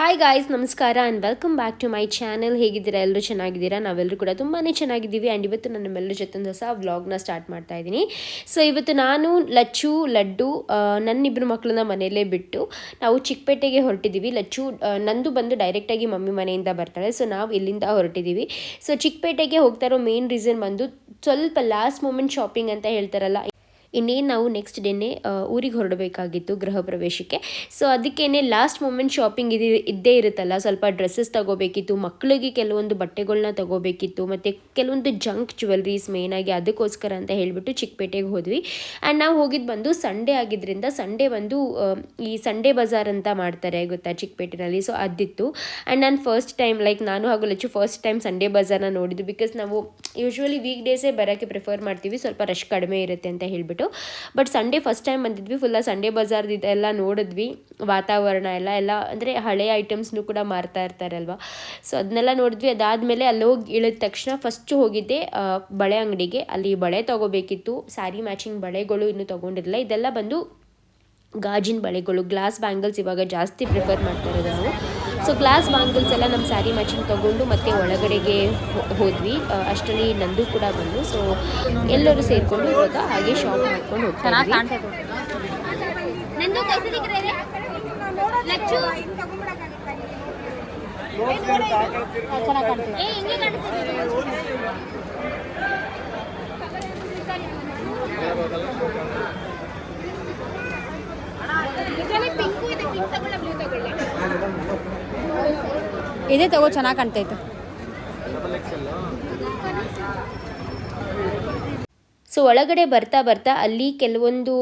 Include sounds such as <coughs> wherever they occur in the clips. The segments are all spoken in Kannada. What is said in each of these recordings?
ಹಾಯ್ ಗಾಯ್ಸ್ ನಮಸ್ಕಾರ and welcome back to my channel ಹೇಗಿದ್ದೀರಾ? ಎಲ್ಲರೂ ಚೆನ್ನಾಗಿದ್ದೀರಾ? ನಾವೆಲ್ಲರೂ ಕೂಡ ತುಂಬಾ ಚೆನ್ನಾಗಿದ್ದೀವಿ ಆ್ಯಂಡ್ ಇವತ್ತು ನಾನು ನಿಮ್ಮೆಲ್ಲರ ಜೊತೆ ಒಂದು ಹೊಸ ವ್ಲಾಗ್ನ ಸ್ಟಾರ್ಟ್ ಮಾಡ್ತಾ ಇದ್ದೀನಿ. ಸೊ ಇವತ್ತು ನಾನು ಲಚ್ಚು, ಲಡ್ಡು ನನ್ನ ನನ್ನಿಬ್ಬರು ಮಕ್ಕಳನ್ನ ಮನೆಯಲ್ಲೇ ಬಿಟ್ಟು ನಾವು ಚಿಕ್ಕಪೇಟೆಗೆ ಹೊರಟಿದ್ದೀವಿ. ಲಚ್ಚು ನಂದು ಬಂದು ಡೈರೆಕ್ಟಾಗಿ ಮಮ್ಮಿ ಮನೆಯಿಂದ ಬರ್ತಾಳೆ. ಸೊ ನಾವು ಇಲ್ಲಿಂದ ಹೊರಟಿದ್ದೀವಿ. ಸೊ ಚಿಕ್ಕಪೇಟೆಗೆ ಹೋಗ್ತಾ ಇರೋ ಮೇನ್ ರೀಸನ್ ಬಂದು ಸ್ವಲ್ಪ ಲಾಸ್ಟ್ ಮೂಮೆಂಟ್ ಶಾಪಿಂಗ್ ಅಂತ ಹೇಳ್ತಾರಲ್ಲ ಇನ್ನೇನು ನಾವು ನೆಕ್ಸ್ಟ್ ಡೇನೆ ಊರಿಗೆ ಹೊರಡಬೇಕಾಗಿತ್ತು ಗೃಹ ಪ್ರವೇಶಕ್ಕೆ. ಸೊ ಅದಕ್ಕೇನೆ ಲಾಸ್ಟ್ ಮೂಮೆಂಟ್ ಶಾಪಿಂಗ್ ಇದು, ಇದ್ದೇ ಇರುತ್ತಲ್ಲ, ಸ್ವಲ್ಪ ಡ್ರೆಸ್ಸಸ್ ತಗೋಬೇಕಿತ್ತು ಮಕ್ಕಳಿಗೆ ಕೆಲವೊಂದು ಬಟ್ಟೆಗಳನ್ನ ತಗೋಬೇಕಿತ್ತು, ಮತ್ತು ಕೆಲವೊಂದು ಜಂಕ್ ಜ್ಯುವೆಲ್ರೀಸ್ ಮೇಯ್ನಾಗಿ ಅದಕ್ಕೋಸ್ಕರ ಅಂತ ಹೇಳಿಬಿಟ್ಟು ಚಿಕ್ಕಪೇಟೆಗೆ ಹೋದ್ವಿ. ಆ್ಯಂಡ್ ನಾವು ಹೋಗಿದ್ದು ಬಂದು ಸಂಡೇ ಆಗಿದ್ದರಿಂದ ಸಂಡೇ ಬಂದು ಈ ಸಂಡೇ ಬಜಾರ್ ಅಂತ ಮಾಡ್ತಾರೆ, ಗೊತ್ತಾ, ಚಿಕ್ಕಪೇಟೆನಲ್ಲಿ. ಸೊ ಅದಿತ್ತು. ಆ್ಯಂಡ್ ನಾನು ಫಸ್ಟ್ ಟೈಮ್ ಲೈಕ್ ನಾನು ಹಾಗೂ ಲಚ್ಚು ಫಸ್ಟ್ ಟೈಮ್ ಸಂಡೇ ಬಜಾರ್ನ ನೋಡಿದ್ದು ಬಿಕಾಸ್ ನಾವು ಯೂಶ್ವಲಿ ವೀಕ್ ಡೇಸೇ ಬರೋಕ್ಕೆ ಪ್ರಿಫರ್ ಮಾಡ್ತೀವಿ, ಸ್ವಲ್ಪ ರಶ್ ಕಡಿಮೆ ಇರುತ್ತೆ ಅಂತ ಹೇಳಿಬಿಟ್ಟು. ಬಟ್ ಸಂಡೇ ಫಸ್ಟ್ ಟೈಮ್ ಬಂದಿದ್ವಿ ಫುಲ್ಲ ಸಂಡೇ ಬಜಾರ್ದು ಇದೆಲ್ಲ ನೋಡಿದ್ವಿ. ವಾತಾವರಣ ಎಲ್ಲ ಎಲ್ಲ ಅಂದರೆ ಹಳೆ ಐಟಮ್ಸ್ನು ಕೂಡ ಮಾರ್ತಾ ಇರ್ತಾರಲ್ವ. ಸೊ ಅದನ್ನೆಲ್ಲ ನೋಡಿದ್ವಿ. ಅದಾದಮೇಲೆ ಅಲ್ಲಿ ಹೋಗಿ ಇಳಿದ ತಕ್ಷಣ ಫಸ್ಟು ಹೋಗಿದ್ದೆ ಬಳೆ ಅಂಗಡಿಗೆ. ಅಲ್ಲಿ ಬಳೆ ತೊಗೋಬೇಕಿತ್ತು. ಸ್ಯಾರಿ ಮ್ಯಾಚಿಂಗ್ ಬಳೆಗಳು ಇನ್ನೂ ತೊಗೊಂಡಿರಲಿಲ್ಲ. ಇದೆಲ್ಲ ಬಂದು ಗಾಜಿನ ಬಳೆಗಳು ಗ್ಲಾಸ್ ಬ್ಯಾಂಗಲ್ಸ್ ಇವಾಗ ಜಾಸ್ತಿ ಪ್ರಿಫರ್ ಮಾಡ್ತಾ ಇರೋದು ನಾವು. ಸೊ ಗ್ಲಾಸ್ ಬ್ಯಾಂಗಲ್ಸ್ ಎಲ್ಲ ನಮ್ಮ ಸ್ಯಾರಿ ಮ್ಯಾಚಿಂಗ್ ತೊಗೊಂಡು ಮತ್ತೆ ಒಳಗಡೆಗೆ ಹೋದ್ವಿ. ಅಷ್ಟರಲ್ಲಿ ನಂದು ಕೂಡ ಬಂದು. ಸೊ ಎಲ್ಲರೂ ಸೇರಿಕೊಂಡು ಇವಾಗ ಹಾಗೆ ಶಾಪ್ ಮಾಡ್ಕೊಂಡು ಹೋಗ್ತಾ ಪಿಂಕು ಇದೆ ಪಿಂಕ್ ತಗೊಳ್ಳ ಬ್ಲೂ ತಗೊಳ್ಳಿ. ಇದೇ ತಗೋ ಚೆನ್ನಾಗಿ ಕಾಣ್ತೈತೆ. ಸೊ ಒಳಗಡೆ ಬರ್ತಾ ಬರ್ತಾ ಅಲ್ಲಿ ಕೆಲವೊಂದು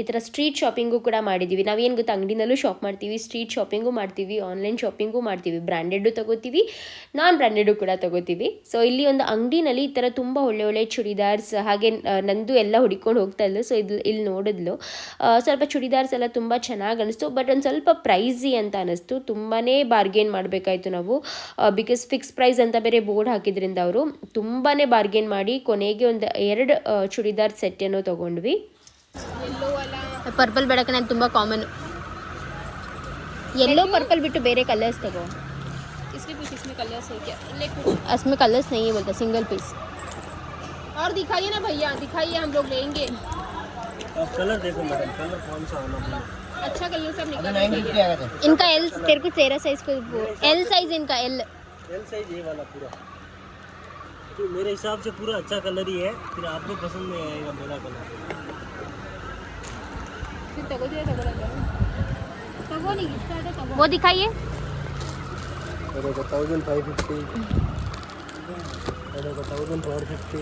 ಈ ಥರ ಸ್ಟ್ರೀಟ್ ಶಾಪಿಂಗು ಕೂಡ ಮಾಡಿದ್ದೀವಿ ನಾವೇನು ಗೊತ್ತಾ, ಅಂಗಡಿನಲ್ಲೂ ಶಾಪ್ ಮಾಡ್ತೀವಿ ಸ್ಟ್ರೀಟ್ ಶಾಪಿಂಗು ಮಾಡ್ತೀವಿ ಆನ್ಲೈನ್ ಶಾಪಿಂಗು ಮಾಡ್ತೀವಿ. ಬ್ರ್ಯಾಂಡೆಡ್ಡು ತಗೋತೀವಿ ನಾನ್ ಬ್ರ್ಯಾಂಡೆಡು ಕೂಡ ತಗೋತೀವಿ. ಸೊ ಇಲ್ಲಿ ಒಂದು ಅಂಗಡಿನಲ್ಲಿ ಈ ಥರ ತುಂಬ ಒಳ್ಳೆ ಒಳ್ಳೆ ಚೂಡಿದಾರ್ಸ್, ಹಾಗೆ ನಂದು ಎಲ್ಲ ಹುಡ್ಕೊಂಡು ಹೋಗ್ತಾ ಇದ್ಲು. ಸೊ ಇದು ಇಲ್ಲಿ ನೋಡಿದ್ಲು. ಸ್ವಲ್ಪ ಚೂಡಿದಾರ್ಸ್ ಎಲ್ಲ ತುಂಬ ಚೆನ್ನಾಗಿ ಅನಿಸ್ತು. ಬಟ್ ಒಂದು ಸ್ವಲ್ಪ ಪ್ರೈಸಿ ಅಂತ ಅನಿಸ್ತು. ತುಂಬಾ ಬಾರ್ಗೇನ್ ಮಾಡಬೇಕಾಯ್ತು ನಾವು. ಬಿಕಾಸ್ ಫಿಕ್ಸ್ ಪ್ರೈಸ್ ಅಂತ ಬೇರೆ ಬೋರ್ಡ್ ಹಾಕಿದ್ರಿಂದ ಅವರು ತುಂಬಾ ಬಾರ್ಗೇನ್ ಮಾಡಿ ಕೊನೆಗೆ ಒಂದು ಎರಡು ಚೂಡಿದಾರ್ ಸೆಟ್ ಏನೋ ತೊಗೊಂಡ್ವಿ ಪರ್ಪಲ್ ಬೇಡಕ್ಕೆ ನಾನು ತುಂಬ ಕಾಮನ್ ಎಲ್ಲೋ ಪರ್ಪಲ್ ಬಿಟ್ಟು ಬೇರೆ ಕಲರ್ಸ್ ತಗೋ इसके कुछ इसमें कलर्स है क्या ले कुछ असमें कलर्स नहीं है बोलता सिंगल पीस और दिखाइए ना भैया दिखाइए हम लोग लेंगे आप कलर देखो मैडम कलर कौन सा होना चाहिए अच्छा कलर सब निकाल इनका एल तेरे को तेरह साइज को एल साइज इनका एल एल साइज ये वाला पूरा तो मेरे हिसाब से पूरा अच्छा कलर ही है फिर आपको पसंद नहीं आएगा मेरा कलर फिर ತಗೋದಿಲ್ಲ ತಗೊಳಲ್ಲ ತಗೋನಿ ಇಷ್ಟ ಆದ್ರೆ ತಗೋ वो दिखाइए देखो थाउजेंड फाइव फिफ्टी देखो थाउजेंड फोर फिफ्टी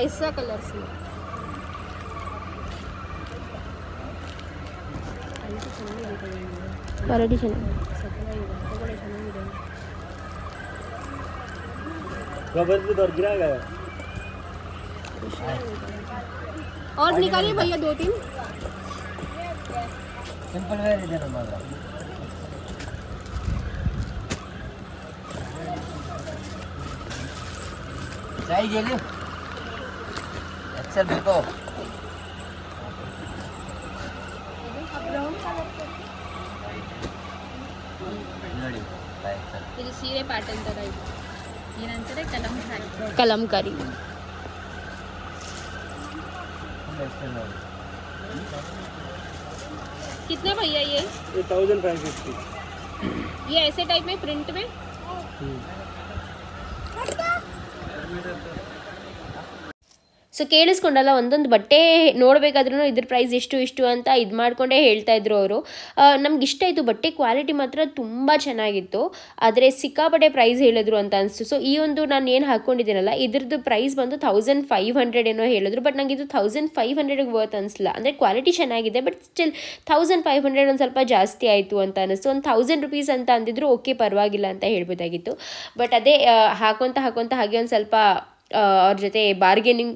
ऐसा कलर्स में ಕ್ವಾಲಿಟಿ ಚೆನ್ನಾಗಿ और गिरा गया। और निकालिए भैया दो तीन। सिंपल वे दे चाय ले लो अच्छा देखो। ये सीरे पैटर्न का टाइप ತರ ಇದೆ ಏನಂತಾರೆ ಕಲಂಕಾರಿ ಕಲಂಕಾರಿ कितने भैया ये ये थाउजेंड फाइव फिफ्टी ये ऐसे टाइप में प्रिंट में ಸೊ ಕೇಳಿಸ್ಕೊಂಡಲ್ಲ, ಒಂದೊಂದು ಬಟ್ಟೆ ನೋಡಬೇಕಾದ್ರೂ ಇದ್ರ ಪ್ರೈಸ್ ಎಷ್ಟು ಇಷ್ಟು ಅಂತ ಇದು ಮಾಡಿಕೊಂಡೇ ಹೇಳ್ತಾ ಇದ್ರು ಅವರು. ನಮ್ಗೆ ಇಷ್ಟ ಆಯಿತು, ಬಟ್ಟೆ ಕ್ವಾಲಿಟಿ ಮಾತ್ರ ತುಂಬ ಚೆನ್ನಾಗಿತ್ತು. ಆದರೆ ಸಿಕ್ಕಾಪಟ್ಟೆ ಪ್ರೈಸ್ ಹೇಳಿದ್ರು ಅಂತ ಅನಿಸ್ತು. ಸೊ ಈ ಒಂದು ನಾನು ಏನು ಹಾಕ್ಕೊಂಡಿದ್ದೀನಲ್ಲ ಇದ್ರದ್ದು ಪ್ರೈಸ್ ಬಂದು ತೌಸಂಡ್ ಫೈವ್ ಹಂಡ್ರೆಡ್ ಏನೋ ಹೇಳಿದ್ರು ಬಟ್ ನಂಗೆ ಇದು ತೌಸಂಡ್ ಫೈವ್ ಹಂಡ್ರೆಡ್ಗೆ ವರ್ತ್ ಅನಿಸಲ್ಲ ಅಂದರೆ ಕ್ವಾಲಿಟಿ ಚೆನ್ನಾಗಿದೆ but still thousand five hundred ಒಂದು ಸ್ವಲ್ಪ ಜಾಸ್ತಿ ಆಯಿತು ಅಂತ ಅನಿಸ್ತು. ಒಂದು ತೌಸಂಡ್ ರುಪೀಸ್ ಅಂತ ಅಂದಿದ್ರು ಓಕೆ ಪರವಾಗಿಲ್ಲ ಅಂತ ಹೇಳ್ಬೋದಾಗಿತ್ತು. ಬಟ್ ಅದೇ ಹಾಕೊತ ಹಾಕೊಂತ ಹಾಗೆ ಒಂದು ಸ್ವಲ್ಪ ಅವ್ರ ಜೊತೆ ಬಾರ್ಗೇನಿಂಗ್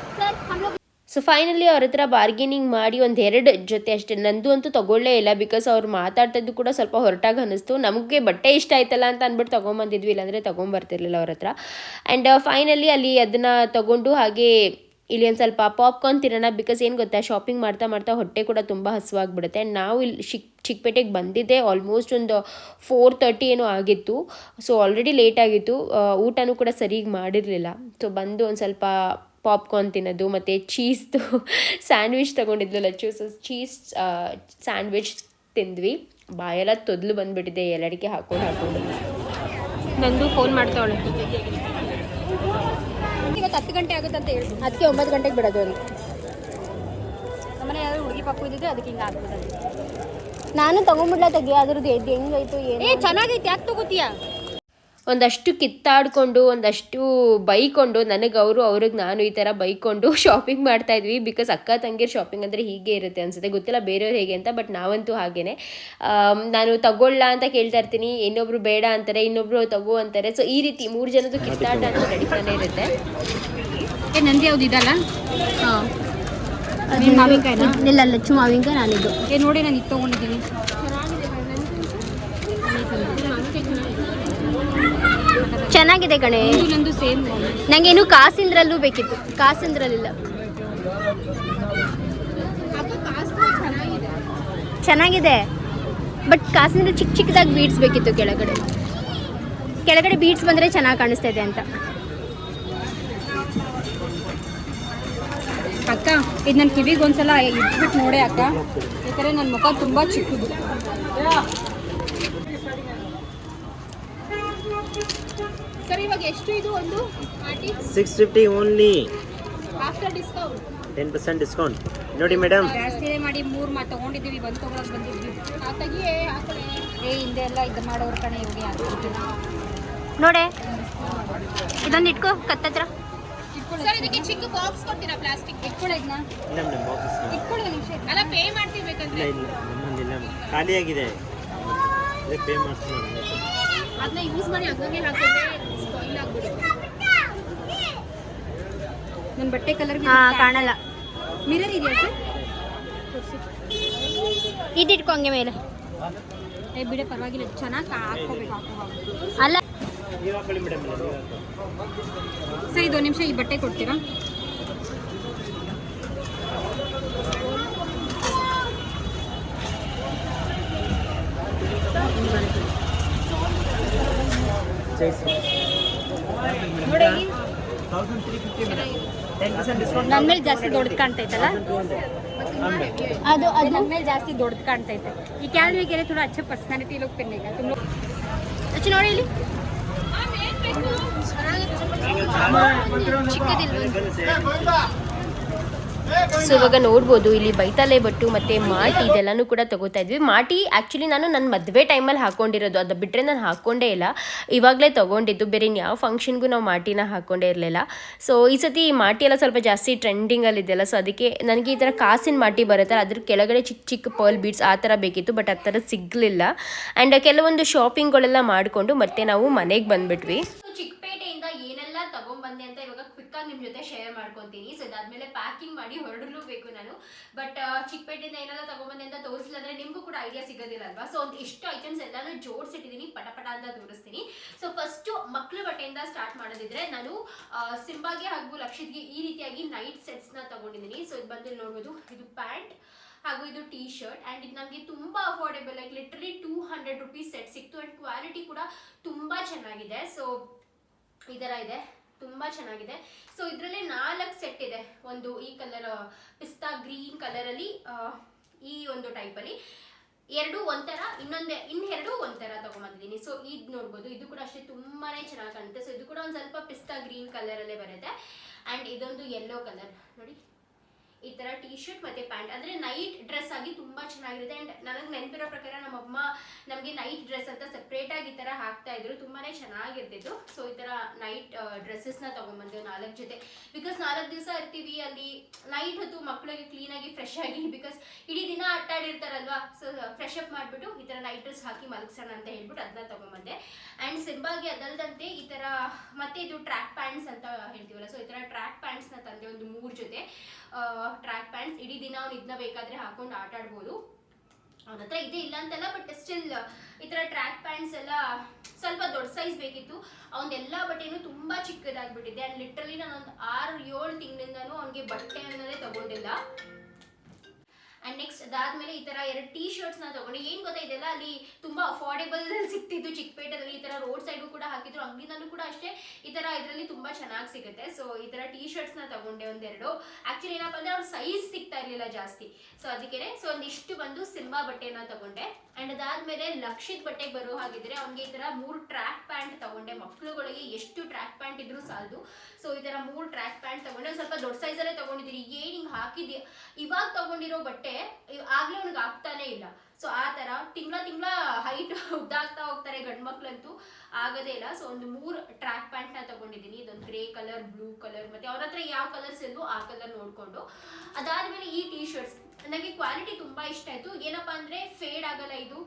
ಸೊ ಫೈನಲಿ ಅವ್ರ ಹತ್ರ ಬಾರ್ಗೇನಿಂಗ್ ಮಾಡಿ ಒಂದು ಎರಡು ಜೊತೆ ಅಷ್ಟೇ. ನಂದು ಅಂತೂ ತಗೊಳ್ಳೇ ಇಲ್ಲ ಬಿಕಾಸ್ ಅವ್ರು ಮಾತಾಡ್ತಿದ್ದು ಕೂಡ ಸ್ವಲ್ಪ ಹೊರಟಾಗಿ ಅನ್ನಿಸ್ತು. ನಮಗೆ ಬಟ್ಟೆ ಇಷ್ಟ ಆಯ್ತಲ್ಲ ಅಂತ ಅಂದ್ಬಿಟ್ಟು ತೊಗೊಂಬಂದಿದ್ವಿ ಇಲ್ಲಾಂದರೆ ತೊಗೊಂಬರ್ತಿರ್ಲಿಲ್ಲ ಅವ್ರ ಹತ್ರ. ಆ್ಯಂಡ್ ಫೈನಲಿ ಅಲ್ಲಿ ಅದನ್ನು ತಗೊಂಡು ಹಾಗೆ ಇಲ್ಲಿ ಒಂದು ಸ್ವಲ್ಪ ಪಾಪ್ಕಾರ್ನ್ ತಿನ್ನೋಣ ಬಿಕಾಸ್ ಏನು ಗೊತ್ತಾ ಶಾಪಿಂಗ್ ಮಾಡ್ತಾ ಮಾಡ್ತಾ ಹೊಟ್ಟೆ ಕೂಡ ತುಂಬ ಹಸುವಾಗ್ಬಿಡುತ್ತೆ. ಆ್ಯಂಡ್ ನಾವು ಇಲ್ಲಿ ಶಿಕ್ ಚಿಕ್ಕಪೇಟೆಗೆ ಬಂದಿದ್ದೆ ಆಲ್ಮೋಸ್ಟ್ ಒಂದು ಫೋರ್ ತರ್ಟಿ ಏನೋ ಆಗಿತ್ತು. ಸೊ ಆಲ್ರೆಡಿ ಲೇಟ್ ಆಗಿತ್ತು. ಆ, ಊಟನೂ ಕೂಡ ಸರಿಗೆ ಮಾಡಿರಲಿಲ್ಲ. ಸೊ ಬಂದು ಒಂದು ಸ್ವಲ್ಪ ಪಾಪ್ಕಾರ್ನ್ ತಿನ್ನೋದು ಮತ್ತು ಚೀಸ್ದು <laughs> ಸ್ಯಾಂಡ್ವಿಚ್ ತೊಗೊಂಡಿದ್ಲು ಲಚ್ಚು ಸೊ ಚೀಸ್ ಸ್ಯಾಂಡ್ವಿಚ್ ತಿಂದ್ವಿ. ಬಾಯೆಲ್ಲ ತೊದಲು ಬಂದುಬಿಟ್ಟಿದೆ ಎಲ್ಲಡಿಕೆ ಹಾಕೊಂಡು ಹಾಕೊಂಡು. ನಂದು ಫೋನ್ ಮಾಡ್ತಾವಳೆ. ಇವತ್ತು ಹತ್ತು ಗಂಟೆ ಆಗುತ್ತೆ ಅಂತ ಹೇಳಿ ಅದಕ್ಕೆ ಒಂಬತ್ತು ಗಂಟೆಗೆ ಬಿಡೋದು ಅಲ್ಲಿ ನಮ್ಮನೆ ಯಾರು ಹುಡುಗಿ ಪಪ್ಪು ಇದ್ದಿದ್ದು ಅದಕ್ಕೆ ಹಿಂಗೆ ಆಗ್ಬಿಡೋದು ನಾನು ತಗೊಂಬಿಡ್ಲಾ ತೆಗಿ ಅದ್ರದ್ದು ಎದ್ದು ಹೆಂಗಾಯ್ತು ಏನು? ಏ ಚೆನ್ನಾಗೈತೆ ಯಾಕೆ ತಗೋತೀಯ? ಒಂದಷ್ಟು ಕಿತ್ತಾಡಿಕೊಂಡು ಒಂದಷ್ಟು ಬೈಕೊಂಡು ನನಗೆ ಅವರು ಅವ್ರಿಗೆ ನಾನು ಈ ಥರ ಬೈಕೊಂಡು <laughs> ಶಾಪಿಂಗ್ ಮಾಡ್ತಾ ಇದ್ವಿ. ಬಿಕಾಸ್ ಅಕ್ಕ ತಂಗಿರ್ ಶಾಪಿಂಗ್ ಅಂದರೆ ಹೀಗೆ ಇರುತ್ತೆ ಅನ್ಸುತ್ತೆ. ಗೊತ್ತಿಲ್ಲ ಬೇರೆಯವ್ರು ಹೇಗೆ ಅಂತ ಬಟ್ ನಾವಂತೂ ಹಾಗೇ ನಾನು ತಗೊಳ್ಳ ಅಂತ ಕೇಳ್ತಾ ಇರ್ತೀನಿ. ಇನ್ನೊಬ್ರು ಬೇಡ ಅಂತಾರೆ ಇನ್ನೊಬ್ರು ತಗೋ ಅಂತಾರೆ. ಸೊ ಈ ರೀತಿ ಮೂರು ಜನದ್ದು ಕಿತ್ತಾಟ ಅಂತ ನಡೀತಾನೆ ಇರುತ್ತೆ. ಏ ನಂದಿ ಯಾವ್ದು ಇದಲ್ಲ ಹಾಂ. ಮಾವಿನಕಾಯಿ ಇಲ್ಲ ಲಚ್ಚು ಮಾವಿನಕಾಯಿ ನಾನಿದ್ದು. ಏ ನೋಡಿ ನಾನು ಇದು ತೊಗೊಂಡಿದ್ದೀನಿ. ಚೆನ್ನಾಗಿದೆ ಕಣೆ. ಸೇಮ್ ನಂಗೆ ಇನ್ನು ಕಾಸಿಂದ್ರಲ್ಲೂ ಬೇಕಿತ್ತು. ಕಾಸಿಂದ್ರಲ್ಲಿಲ್ಲ. ಚೆನ್ನಾಗಿದೆ. ಬಟ್ ಕಾಸಿಂದ್ರ ಚಿಕ್ಕ ಚಿಕ್ಕದಾಗಿ ಬೀಡ್ಸ್ ಬೇಕಿತ್ತು ಕೆಳಗಡೆ. ಕೆಳಗಡೆ ಬೀಡ್ಸ್ ಬಂದರೆ ಚೆನ್ನಾಗಿ ಕಾಣಿಸ್ತಾ ಇದೆ ಅಂತ. ಅಕ್ಕ ಇದು ನನ್ನ ಕಿವಿಗೆ ಒಂದ್ಸಲ ಇಟ್ಬಿಟ್ಟು ನೋಡೆ ಅಕ್ಕ. ಯಾಕಂದ್ರೆ ನನ್ನ ಮುಖ ತುಂಬ ಚಿಕ್ಕದು. ಸರ್ ಇವಾಗ ಎಷ್ಟು ಇದು ಒಂದು party six fifty only after discount ten percent discount ನೋಡಿ ಮೇಡಮ್ ಜಾಸ್ತಿನೇ ಮಾಡಿ ಮೂರು ಮಾ ತಗೊಂಡಿದ್ದೀವಿ ಒಂದು ತೊಗೊಳಕ್ ಬಂದಿದ್ವಿ ಆ ಕಡೆ. ಏ ಹಿಂದೆ ಎಲ್ಲ ಇದು ಮಾಡೋರ ಕಣೆ ಇವಾಗ ನೋಡೆ. ಇದೊಂದು ಇಟ್ಕೋ ಕತ್ತತ್ರ. ಸರ್ ಇದಕ್ಕೆ ಚಿಕ್ಕ ಬಾಕ್ಸ್ ಕೊಡ್ತೀರಾ ಪ್ಲಾಸ್ಟಿಕ್ ಇಟ್ಕೊಳ್ಳಿ ಇದನ್ನ ಇಲ್ಲ ಮೇಡಮ್ ಬಾಕ್ಸ್ ಇಟ್ಕೊಳ್ಳಿ ನಿಮಿಷ ಅಲ್ಲ ಪೇ ಮಾಡ್ತೀವಿ ಇಲ್ಲ ಬೇಕಂದ್ರೆ ಇಲ್ಲ ಖಾಲಿಯಾಗಿದೆ. ಅದೇ ಪೇ ಮಾಡಿಸ್ತೀನಿ ಅದನ್ನ ಯೂಸ್ ಮಾಡಿ ಹಂಗಂಗೆ ಹಾಕಿದ್ರೆ ಸ್ಪಾಯಿಲ್ ಆಗ್ಬಿಡುತ್ತೆ. ನನ್ನ ಬಟ್ಟೆ ಕಲರ್ ಕಾಣಲ್ಲ. ಮಿರರ್ ಇದೆಯಾ ಸರ್? ಇದಿಟ್ಕೋ ಹಂಗೆ ಮೇಲೆ. ಏ ಬಿಡೆ ಪರವಾಗಿಲ್ಲ. ಚೆನ್ನಾಗಿ ಹಾಕೋಬೇಕು ಹಾಕೋ ಅಲ್ಲ. ನೀವು ಇದು ಒಂದು ಸರ್ ಇದೊಂದು ನಿಮಿಷ ಈ ಬಟ್ಟೆ ಕೊಡ್ತೀರಾ ನೋಡಿ thousand three fifty madam ten percent discount ನನ್ನ ಮೇಲೆ ಜಾಸ್ತಿ ದೊಡ್ಡದು ಕಾಣ್ತೈತಲ್ಲ? ಅದು ಅದು ನನ್ನ ಮೇಲೆ ಜಾಸ್ತಿ ದೊಡ್ಡದು ಕಾಣ್ತೈತೆ. ಈ ಕ್ಯಾಲ್ರಿಗೆಲ್ಲ ಥೋಡ ಅಚ್ಚ ಪರ್ಸ್ನಾಲಿಟಿ ಲುಕ್ ಪೆನ್ನಿಗ ತುಂಬ ಅಚ್ಚು ನೋಡಿ ಇಲ್ಲಿ. ಚಿಕ್ಕದಿಲ್ವ? ಸೊ ಇವಾಗ ನೋಡ್ಬೋದು, ಇಲ್ಲಿ ಬೈತಾಲೆ ಬಟ್ಟು ಮತ್ತು ಮಾಟಿ ಇದೆಲ್ಲಾನು ಕೂಡ ತಗೋತಾ ಇದ್ವಿ. ಮಾಟಿ ಆ್ಯಕ್ಚುಲಿ ನಾನು ನನ್ನ ಮದುವೆ ಟೈಮಲ್ಲಿ ಹಾಕೊಂಡಿರೋದು. ಅದು ಬಿಟ್ಟರೆ ನಾನು ಹಾಕ್ಕೊಂಡೇ ಇಲ್ಲ. ಇವಾಗಲೇ ತೊಗೊಂಡಿದ್ದು. ಬೇರೆ ಯಾವ ಫಂಕ್ಷನ್ಗೂ ನಾವು ಮಾಟಿನ ಹಾಕ್ಕೊಂಡೇ ಇರಲಿಲ್ಲ. ಸೊ ಈ ಸತಿ ಈ ಮಾಟಿ ಎಲ್ಲ ಸ್ವಲ್ಪ ಜಾಸ್ತಿ ಟ್ರೆಂಡಿಂಗಲ್ಲಿ ಇದೆಯಲ್ಲ. ಸೊ ಅದಕ್ಕೆ ನನಗೆ ಈ ಥರ ಕಾಸಿನ ಮಾಟಿ ಬರುತ್ತಲ್ಲ, ಅದ್ರ ಕೆಳಗಡೆ ಚಿಕ್ಕ ಚಿಕ್ಕ ಪರ್ಲ್ ಬೀಡ್ಸ್ ಆ ಥರ ಬೇಕಿತ್ತು ಬಟ್ ಆ ಥರ ಸಿಗಲಿಲ್ಲ. ಆ್ಯಂಡ್ ಕೆಲವೊಂದು ಶಾಪಿಂಗ್ಗಳೆಲ್ಲ ಮಾಡಿಕೊಂಡು ಮತ್ತೆ ನಾವು ಮನೆಗೆ ಬಂದುಬಿಟ್ವಿ. ಚಿಕ್ಕಪೇಟೆಯಿಂದ ಏನೆಲ್ಲ ತಗೊಂಡ್ಬಂದೆ ಅಂತ ಇವಾಗ ನಿಮ್ಮ ಜೊತೆ ಶೇರ್ ಮಾಡ್ಕೊತೀನಿ. ಸೊ ಅದಾದ್ಮೇಲೆ ಪ್ಯಾಕಿಂಗ್ ಮಾಡಿ ಹೊರಡಲೇಬೇಕು ನಾನು. ಬಟ್ ಚಿಕ್ಕಪೇಟೆಯಿಂದ ಏನೆಲ್ಲ ತಗೊಂಬಂದೆ ಅಂತ ತೋರಿಸಿಲ್ಲ ಅಂದ್ರೆ ನಿಮಗೂ ಕೂಡ ಐಡಿಯಾ ಸಿಗೋದಿಲ್ಲ ಅಲ್ವಾ ಸೊ ಒಂದು ಇಷ್ಟು ಐಟಮ್ಸ್ ಎಲ್ಲಾನು ಜೋಡಿಸಿಟ್ಟಿದ್ದೀನಿ ಪಟಪಟ ಪಟ ಅಂತ ತೋರಿಸ್ತೀನಿ. ಸೊ ಫಸ್ಟ್ ಮಕ್ಕಳ ಬಟ್ಟೆಯಿಂದ ಸ್ಟಾರ್ಟ್ ಮಾಡೋದಿದ್ರೆ ನಾನು ಸಿಂಬಾಗೆ ಹಾಗೂ ಲಕ್ಷಿತ್ಗೆ ಈ ರೀತಿಯಾಗಿ ನೈಟ್ ಸೆಟ್ಸ್ನ ತಗೊಂಡಿದ್ದೀನಿ ಸೊ ಇದು ಬಂದು ನೋಡ್ಬೋದು. ಇದು ಪ್ಯಾಂಟ್ ಹಾಗೂ ಇದು ಟೀ ಶರ್ಟ್ ಆ್ಯಂಡ್ ಇದು ನಮಗೆ ತುಂಬ affordable like literally two hundred rupees set ಸಿಕ್ತು. ಆ್ಯಂಡ್ ಕ್ವಾಲಿಟಿ ಕೂಡ ತುಂಬ ಚೆನ್ನಾಗಿದೆ. ಸೊ ಈ ಥರ ಇದೆ. ತುಂಬ ಚೆನ್ನಾಗಿದೆ. ಸೊ ಇದರಲ್ಲೇ ನಾಲ್ಕು ಸೆಟ್ ಇದೆ. ಒಂದು ಈ ಕಲರ್ ಪಿಸ್ತಾ ಗ್ರೀನ್ ಕಲರಲ್ಲಿ ಈ ಒಂದು ಟೈಪಲ್ಲಿ ಎರಡು ಒಂಥರ, ಇನ್ನೊಂದೇ, ಇನ್ನೆರಡು ಒಂಥರ ತಗೊಂಬಂದಿದ್ದೀನಿ. ಸೊ ಇದು ನೋಡ್ಬೋದು. ಇದು ಕೂಡ ಅಷ್ಟೇ ತುಂಬಾ ಚೆನ್ನಾಗಿ ಕಾಣುತ್ತೆ. ಸೊ ಇದು ಕೂಡ ಒಂದು ಸ್ವಲ್ಪ ಪಿಸ್ತಾ ಗ್ರೀನ್ ಕಲರಲ್ಲೇ ಬರುತ್ತೆ. ಆ್ಯಂಡ್ ಇದೊಂದು ಯೆಲ್ಲೋ ಕಲರ್ ನೋಡಿ. ಈ ತರ ಟೀ ಶರ್ಟ್ ಮತ್ತೆ ಪ್ಯಾಂಟ್. ಅಂದ್ರೆ ನೈಟ್ ಡ್ರೆಸ್ ಆಗಿ ತುಂಬಾ ಚೆನ್ನಾಗಿರುತ್ತೆ ಅಂಡ್ ನನಗೆ ನೆನಪಿರೋ ಪ್ರಕಾರ ನಮ್ಮಮ್ಮ ನಮಗೆ ನೈಟ್ ಡ್ರೆಸ್ ಅಂತ ಸೆಪ್ರೇಟ್ ಆಗಿ ಈ ತರ ಹಾಕ್ತಾ ಇದ್ರು. ತುಂಬಾನೇ ಚೆನ್ನಾಗಿರ್ತಿತ್ತು. ಸೊ ಈ ತರ ನೈಟ್ ಡ್ರೆಸ್ಸಸ್ನ ತಗೊಂಡ್ಬಂದು ನಾಲ್ಕು ಜೊತೆ. ಬಿಕಾಸ್ ನಾಲ್ಕು ದಿವಸ ಇರ್ತೀವಿ ಅಲ್ಲಿ ನೈಟ್ ಹೊತ್ತು ಮಕ್ಕಳಿಗೆ ಕ್ಲೀನ್ ಆಗಿ ಫ್ರೆಶ್ ಆಗಿ ಬಿಕಾಸ್ ಇಡೀ ದಿನ ಅಟ್ಟಾಡಿರ್ತಾರಲ್ವಾ? ಸೊ ಫ್ರೆಶ್ ಅಪ್ ಮಾಡ್ಬಿಟ್ಟು ಈ ತರ ನೈಟ್ ಡ್ರೆಸ್ ಹಾಕಿ ಮಲಗಿಸೋಣ ಅಂತ ಹೇಳ್ಬಿಟ್ಟು ಅದನ್ನ ತಗೊಂಡ್ಬಂದೆ ಅಂಡ್ ಸಿಂಬಾಗಿ ಅದಲ್ದಂತೆ ಈ ತರ ಮತ್ತೆ ಇದು ಟ್ರ್ಯಾಕ್ ಪ್ಯಾಂಟ್ಸ್ ಅಂತ ಹೇಳ್ತೀವಲ್ಲ. ಸೊ ಈ ತರ ಟ್ರ್ಯಾಕ್ ಪ್ಯಾಂಟ್ಸ್ನ ತಂದೆ ಒಂದು ಮೂರು ಜೊತೆ. ಟ್ರ್ಯಾಕ್ ಪ್ಯಾಂಟ್ಸ್ ಇಡೀ ದಿನ ಅವ್ನು ಇದನ್ನ ಬೇಕಾದ್ರೆ ಹಾಕೊಂಡು ಆಟ ಆಡ್ಬೋದು ಅವನ ಹತ್ರ ಇದೆ ಇಲ್ಲ ಅಂತಲ್ಲ ಬಟ್ ಸ್ಟಿಲ್ ಈ ಥರ ಟ್ರ್ಯಾಕ್ ಪ್ಯಾಂಟ್ಸ್ ಎಲ್ಲ ಸ್ವಲ್ಪ ದೊಡ್ಡ ಸೈಜ್ ಬೇಕಿತ್ತು. ಅವನ್ನೆಲ್ಲ ಬಟ್ಟೆನು ತುಂಬಾ ಚಿಕ್ಕದಾಗ್ಬಿಟ್ಟಿದೆ. ಅಂಡ್ ಲಿಟ್ರಲಿ ನಾನು ಒಂದು ಆರು ಏಳು ತಿಂಗಳಿಂದನೂ ಅವನಿಗೆ ಬಟ್ಟೆ ಅನ್ನೋದೇ ತಗೊಂಡಿಲ್ಲ. ನೆಕ್ಸ್ಟ್ ಅದಾದ್ಮೇಲೆ ಈ ತರ ಎರಡು ಟೀ ಶರ್ಟ್ಸ್ನ ತಗೊಂಡೆ, ಏನ್ ಗೊತ್ತಾ ಇದೆಲ್ಲ ಅಲ್ಲಿ ತುಂಬಾ ಅಫೋರ್ಡೆಬಲ್ ಸಿಕ್ತಿತ್ತು. ಚಿಕ್ಕಪೇಟೆದಲ್ಲಿ ಈ ತರ ರೋಡ್ ಸೈಡ್ ಕೂಡ ಹಾಕಿದ್ರು, ಅಂಗಡಿನಲ್ಲೂ ಕೂಡ ಅಷ್ಟೇ ಈ ತರ ಇದರಲ್ಲಿ ತುಂಬಾ ಚೆನ್ನಾಗಿ ಸಿಗುತ್ತೆ. ಸೊ ಈ ತರ ಟೀ ಶರ್ಟ್ಸ್ನ ತಗೊಂಡೆ ಒಂದೆರಡು. ಆಕ್ಚುಲಿ ಏನಪ್ಪಾ ಅಂದ್ರೆ ಅವ್ರ ಸೈಜ್ ಸಿಗ್ತಾ ಇರ್ಲಿಲ್ಲ ಜಾಸ್ತಿ. ಸೊ ಅದಕ್ಕೆ ಸೊ ಒಂದಿಷ್ಟು ಬಂದು ಸಿಂಬಾ ಬಟ್ಟೆನ ತಗೊಂಡೆ. ಅಂಡ್ ಅದಾದ್ಮೇಲೆ ಲಕ್ಷಿತ್ ಬಟ್ಟೆಗೆ ಬರೋ ಹಾಗಿದ್ರೆ ಅವ್ನಿಗೆ ಈ ತರ ಮೂರು ಟ್ರ್ಯಾಕ್ ಪ್ಯಾಂಟ್ ತಗೊಂಡೆ. ಮಕ್ಕಳುಗಳಿಗೆ ಎಷ್ಟು ಟ್ರ್ಯಾಕ್ ಪ್ಯಾಂಟ್ ಇದ್ರು ಸಾಲದು. ಸೊ ಈ ತರ ಮೂರು ಟ್ರ್ಯಾಕ್ ಪ್ಯಾಂಟ್ ತಗೊಂಡೆ. ಸ್ವಲ್ಪ ದೊಡ್ಡ ಸೈಜಲ್ಲೇ ಅಲ್ಲೇ ಏನು ಹಿಂಗ್ ಹಾಕಿದ್ಯಾ? ಇವಾಗ ತಗೊಂಡಿರೋ ಬಟ್ಟೆ ಆಗ್ಲೇ ಅವ್ನಿಗೆ ಆಗ್ತಾನೆ ಇಲ್ಲ. ಸೊ ಆ ತರ ತಿಂಗಳ ತಿಂಗಳ ಹೈಟ್ ಉದ್ದಾಗ್ತಾ ಹೋಗ್ತಾರೆ ಗಂಡು ಮಕ್ಳಂತೂ ಆಗದೇ ಇಲ್ಲ. ಸೊ ಒಂದು ಮೂರು ಟ್ರ್ಯಾಕ್ ಪ್ಯಾಂಟ್ನ ತಗೊಂಡಿದ್ದೀನಿ. ಇದೊಂದು ಗ್ರೇ ಕಲರ್ ಬ್ಲೂ ಕಲರ್ ಮತ್ತೆ ಅವ್ರ ಹತ್ರ ಯಾವ ಕಲರ್ಸ್ ಇಲ್ವೋ ಆ ಕಲರ್ ನೋಡ್ಕೊಂಡು. ಅದಾದ್ಮೇಲೆ ಈ ಟೀ ಶರ್ಟ್ಸ್ ನನಗೆ ಕ್ವಾಲಿಟಿ ತುಂಬಾ ಇಷ್ಟ ಆಯ್ತು. ಏನಪ್ಪಾ ಅಂದ್ರೆ ಫೇಡ್ ಆಗಲ್ಲ ಇದು.